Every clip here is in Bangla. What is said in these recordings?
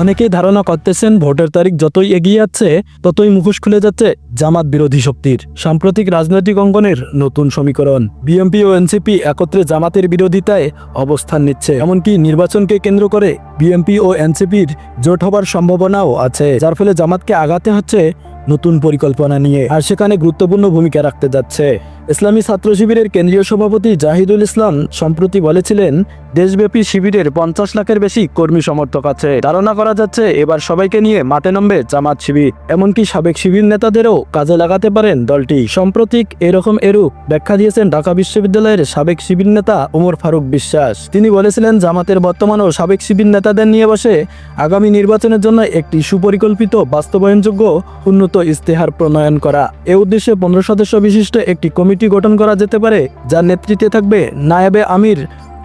অনেকেই ধারণা করতেছেন ভোটের তারিখ যতই এগিয়ে যাচ্ছে, ততই মুখোশ খুলে যাচ্ছে জামাত বিরোধী শক্তির। সাম্প্রতিক রাজনৈতিক অঙ্গনের নতুন সমীকরণ। বিএনপি ও এনসিপি একত্রে জামাতের বিরোধিতায় অবস্থান নিচ্ছে। এমনকি নির্বাচনকে কেন্দ্র করে বিএনপি ও এনসিপির জোট হবার সম্ভাবনাও আছে, যার ফলে জামাতকে আগাতে হচ্ছে নতুন পরিকল্পনা নিয়ে। আর সেখানে গুরুত্বপূর্ণ ভূমিকা রাখতে যাচ্ছে। ইসলামী ছাত্র শিবিরের কেন্দ্রীয় সভাপতি জাহিদুল ইসলাম সম্প্রতি বলেছিলেন, দেশব্যাপী শিবিরের পঞ্চাশ লাখের বেশি কর্মী সমর্থক আছে। ধারণা করা যাচ্ছে, এবার সবাইকে নিয়ে মাঠে নামবে জামাত শিবির। এমনকি সাবেক শিবির নেতাদেরও কাজে লাগাতে পারেন দলটি। সাম্প্রতিক এরকম এরূপ ব্যাখ্যা দিয়েছেন ঢাকা বিশ্ববিদ্যালয়ের সাবেক শিবির নেতা ওমর ফারুক বিশ্বাস। তিনি বলেছিলেন, জামাতের বর্তমান ও সাবেক শিবির নেতাদের নিয়ে বসে আগামী নির্বাচনের জন্য একটি সুপরিকল্পিত, বাস্তবায়নযোগ্য, উন্নত ইস্তেহার প্রণয়ন করা। এ উদ্দেশ্যে পনেরো সদস্য বিশিষ্ট একটি কমিটি গঠন করা যেতে পারে, যার নেতৃত্বে থাকবে নায়াবে আমির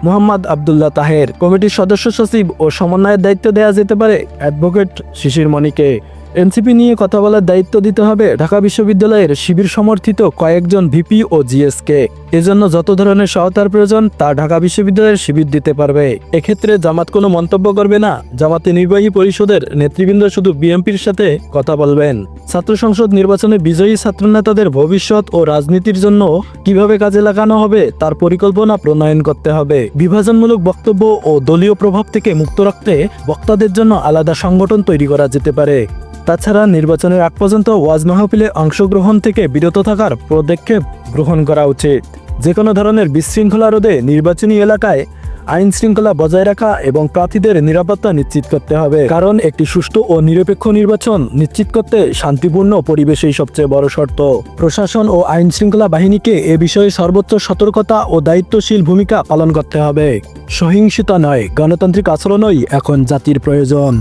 মোহাম্মদ আবদুল্লাহ তাহের। কমিটির সদস্য সচিব ও সমন্বয়ের দায়িত্ব দেওয়া যেতে পারে অ্যাডভোকেট শিশির মণিকে। এনসিপি নিয়ে কথা বলার দায়িত্ব দিতে হবে ঢাকা বিশ্ববিদ্যালয়ের শিবির সমর্থিত কয়েকজন ভিপি ও জিএসকে। এজন্য যত ধরনের সহায়তার প্রয়োজন, তা ঢাকা বিশ্ববিদ্যালয়ের শিবির দিতে পারবে। এক্ষেত্রে জামাত কোনো মন্তব্য করবে না। জামাতে নির্বাহী পরিষদের নেতৃবৃন্দ শুধু বিএনপির সাথে কথা বলবেন। ছাত্র সংসদ নির্বাচনে বিজয়ী ছাত্রনেতাদের ভবিষ্যৎ ও রাজনীতির জন্য কীভাবে কাজে লাগানো হবে, তার পরিকল্পনা প্রণয়ন করতে হবে। বিভাজনমূলক বক্তব্য ও দলীয় প্রভাব থেকে মুক্ত রাখতে বক্তাদের জন্য আলাদা সংগঠন তৈরি করা যেতে পারে। তাছাড়া নির্বাচনের আগ পর্যন্ত ওয়াজ মাহফিলে অংশগ্রহণ থেকে বিরত থাকার পদক্ষেপ গ্রহণ করা উচিত। যে কোনো ধরনের বিশৃঙ্খলা রোধে নির্বাচনী এলাকায় আইন শৃঙ্খলা বজায় রাখা এবং প্রার্থীদের নিরাপত্তা নিশ্চিত করতে হবে। কারণ একটি সুষ্ঠু ও নিরপেক্ষ নির্বাচন নিশ্চিত করতে শান্তিপূর্ণ পরিবেশই সবচেয়ে বড় শর্ত। প্রশাসন ও আইন শৃঙ্খলা বাহিনীকে এ বিষয়ে সর্বোচ্চ সতর্কতা ও দায়িত্বশীল ভূমিকা পালন করতে হবে। সহিংসতা নয়, গণতান্ত্রিক আচরণই এখন জাতির প্রয়োজন।